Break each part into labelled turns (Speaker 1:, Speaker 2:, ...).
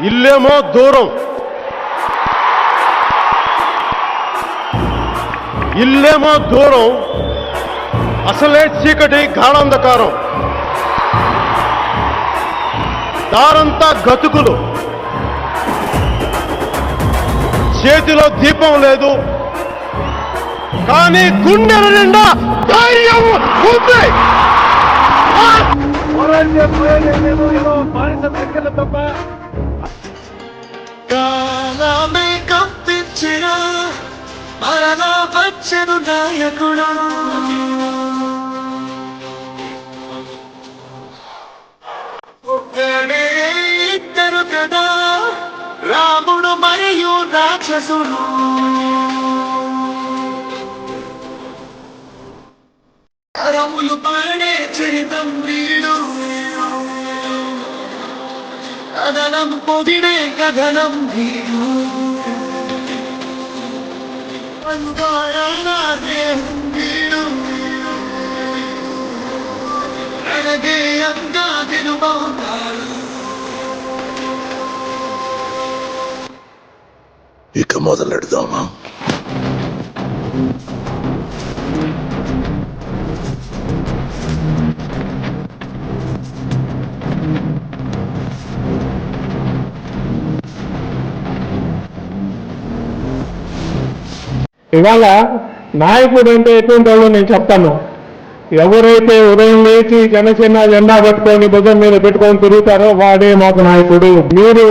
Speaker 1: ఇల్లేమో దూరం. ఇల్లేమో దూరం. అసలే చీకటి గాఢంధకారం. దారంతా గతుకులు. చేతిలో దీపం లేదు. కానీ గుండెల నిండా ధైర్యం ఉంది.
Speaker 2: కాలమే కప్పించిన మరణ వచ్చను నాయకుడు. ఒక్కడే ఇద్దరు కదా రాముడు మరియు రాక్షసుడు. రములు పడే చరితం వీడు. కథనం పొదిడే కథనం వీడు అడగే అంగా తిరుమవుతాడు
Speaker 3: ఇక మొదలెడదామా
Speaker 4: ఇవాళ నాయకుడు అంటే ఎటువంటి వాళ్ళు నేను చెప్తాను? ఎవరైతే ఉదయం లేచి జనసేన జెండా పట్టుకొని భుజం మీద పెట్టుకొని తిరుగుతారో వాడే మాకు నాయకుడు. మీరు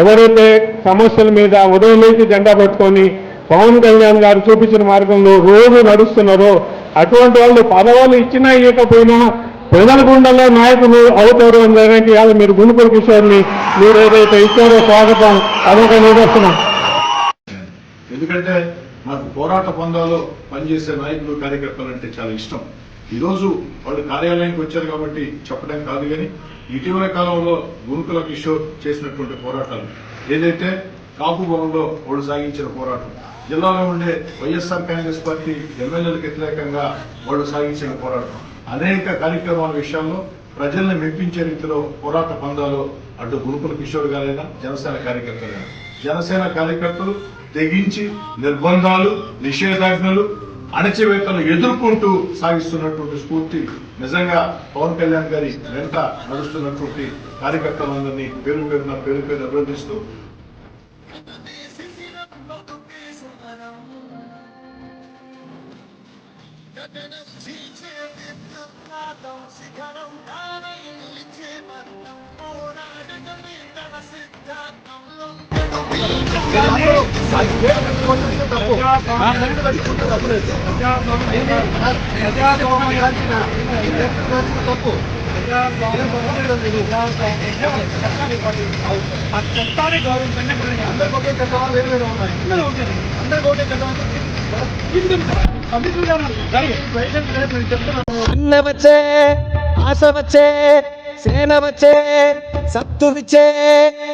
Speaker 4: ఎవరైతే సమస్యల మీద ఉదయం లేచి జెండా పట్టుకొని పవన్ కళ్యాణ్ గారు చూపించిన మార్గంలో రోజు నడుస్తున్నారో అటువంటి వాళ్ళు పదవులు ఇచ్చినా ఇవ్వకపోయినా ప్రజల గుండెల్లో నాయకులు అవుతారు అని దానికి మీరు గుండెపూడి కిషోర్ని మీరు ఏదైతే ఇచ్చారో స్వాగతం అదొక నిదర్శనం.
Speaker 5: ఎందుకంటే నాకు పోరాట పందాలో పనిచేసే నాయకులు కార్యకర్తలు అంటే చాలా ఇష్టం. ఈరోజు వాళ్ళు కార్యాలయానికి వచ్చారు కాబట్టి చెప్పడం కాదు కానీ ఇటీవల కాలంలో గురుకుల కిషోర్ చేసినటువంటి పోరాటాలు. ఏదైతే కాపు భవన్లో వాళ్ళు సాగించిన పోరాటం జిల్లాలో ఉండే వైఎస్ఆర్ కాంగ్రెస్ పార్టీ ఎమ్మెల్యేలకు వ్యతిరేకంగా వాళ్ళు సాగించిన పోరాటం. అనేక కార్యక్రమాల విషయంలో ప్రజల్ని మెప్పించే రీతిలో పోరాట పందాలు అటు గురుకుల కిషోర్ గారైనా జనసేన కార్యకర్తలైనా. జనసేన కార్యకర్తలు తెగించి నిర్బంధాలు నిషేధాజ్ఞలు అణచివేతలు ఎదుర్కొంటూ సాగిస్తున్నటువంటి స్ఫూర్తి నిజంగా పవన్ కళ్యాణ్ గారి వెంట నడుస్తున్నటువంటి కార్యకర్తలందరినీ పేరు పేరున పేరు పేరు అభినందిస్తూ
Speaker 2: అన్న వచ్చే ఆశ వచ్చే సేన వచ్చే సత్తు విచ్చే సేన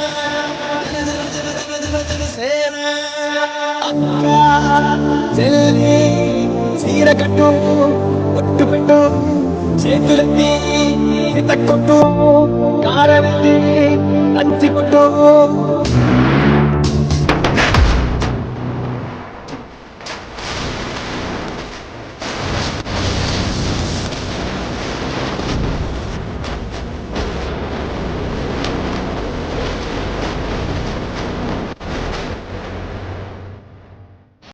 Speaker 2: చెల్లి చీర కట్టు ఒట్టు పెట్టు చేతులెత్తి కొట్టు కారమెత్తి తంచి కొట్టు.